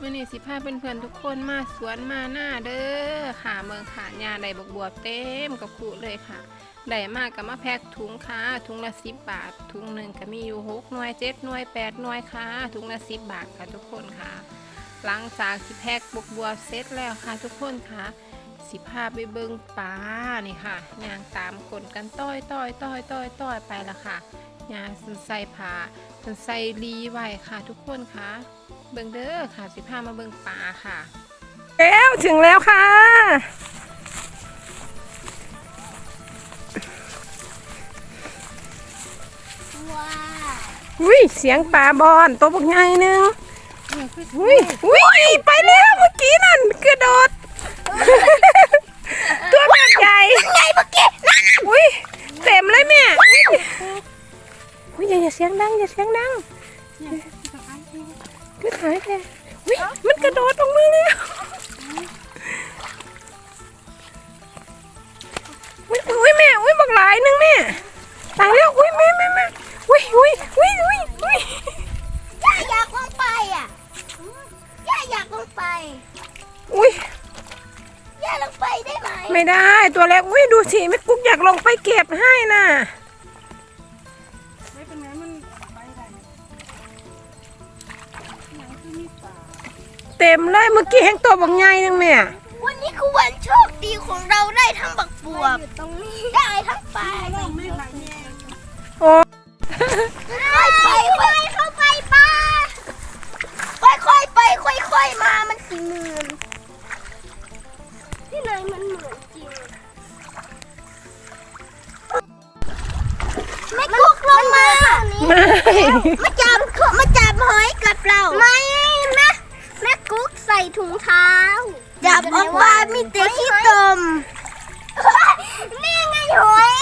มื่อนี้สิพาเพื่อนๆทุกคนมาสวนมาหน้าเด้อค่ะเมืองขายาไดบกบัวเต็มกับคุเลยค่ะได้มากกับมาแพ็กถุงค่ะถุงละสิบบาท ถุงหนึ่งก็มีอยู่หกหน่วยเจ็ดหน่วยแปดหน่วยค่ะถุงละสิบบาทค่ะทุกคนค่ะ หลังจากสิแพ็กบกบัวเสร็จแล้วค่ะทุกคนค่ะ สิพาไปเบิงปลานี่ค่ะย่างตามกลกันต้อยต้อยต้อยต้อยต้อยไปละค่ะย่างสันใส่ผ้าสันใส่รีไว้ค่ะทุกคนค่ะ เบิงเด้อค่ะสิพามาเบิงปลาค่ะ แล้วถึงแล้วค่ะ ว้าอุ้ยเสียงปลาบอนตัวบักใหญ่หนึงอุ้ยอุ้ยไปแล้วเมื่อกี้นั่นกระโดด อุ้ยอย่าอย่าเสียงดังอย่าเสียงดังคือหายแท้อุ้ยมันกระโดดลงมือเลยอุ้ยอุ้ยแม่อุ้ยบักหลายหนึงแม่ตายแล้วอุ้ยแม่แม่แม่อุ้ยอุ้ยอุ้ยอุ้ยอุ้ยย่าอยากลงไปอะย่าอยากลงไปอุ้ยย่าลงไปได้ไหมไม่ได้ตัวเล็กอุ้ยดูสิแม่กุ๊กอยากลงไปเก็บให้น่ะไม่เป็นไร เต็มเลยเมื่อกี้แห้งตัวบักใหญ่นึงแม่วันนี้คือวันโชคดีของเราได้ทั้งบักบวบตรงนี้ได้ทั้งปลาเราไม่ไหลแย่โอ้ค่อยไปค่อยเข้าไปป้าค่อยๆไปค่อยๆมามันสีเหมือนที่ไหนมันเหมือนจริงไม่กุกลงมาไม่มาจับมาจับหอยกับเรา ไม่แม่แม่กุ๊กใส่ถุงเท้าจับออกมามีแต่ขี้ตมนี่ไงหอย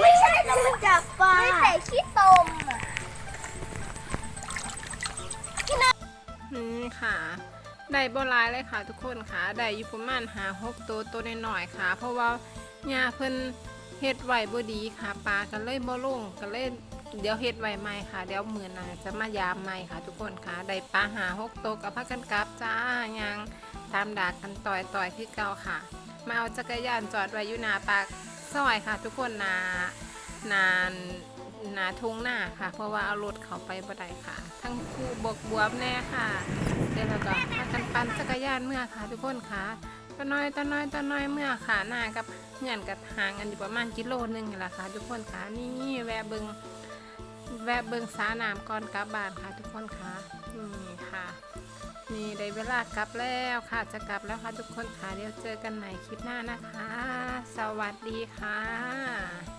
ไม่ใช่เรามาจับปลาไม่แต่ขี้ตมอืมค่ะ ได้บ่หลายเลยค่ะทุกคนค่ะ ได้อยู่ประมาณหาหกตัวตัวน้อยๆค่ะ เพราะว่าหญ้าเพิ่นเฮ็ดไว้บ่ดีค่ะปลากันเลยบ่ลงกันเลย เดี๋ยวเฮ็ดไว้ใหม่ค่ะ เดี๋ยวมือหนาจะมายามใหม่ค่ะ ทุกคนค่ะ ได้ปลาหาหกตกับพากันกลับจ้ายังตามดากกันต่อยต่อยคือเก่าค่ะ มาเอาจักรยานจอดไว้อยู่หน้าปากซอยค่ะ ทุกคนนานานหนาทุ่งหน้าค่ะ เพราะว่าเอารถเขาไปบ่ได้ค่ะ ทั้งคู่บกบวมแน่ค่ะ เดี๋ยวเราก็พากันปั่นจักรยานเมื่อค่ะ ทุกคนค่ะตะน้อยตะน้อยตะน้อยเมื่อค่ะหน้ากับเงื่อนกับหางกันอยู่ประมาณกิโลนึงนี่แหละค่ะ ทุกคนค่ะนี่แวะเบิง แวะเบิงสานามก่อนกลับบ้านค่ะทุกคนค่ะนี่ค่ะ นี่ได้เวลากลับแล้วค่ะจะกลับแล้วค่ะทุกคนค่ะเดี๋ยวเจอกันใหม่คลิปหน้านะคะ สวัสดีค่ะ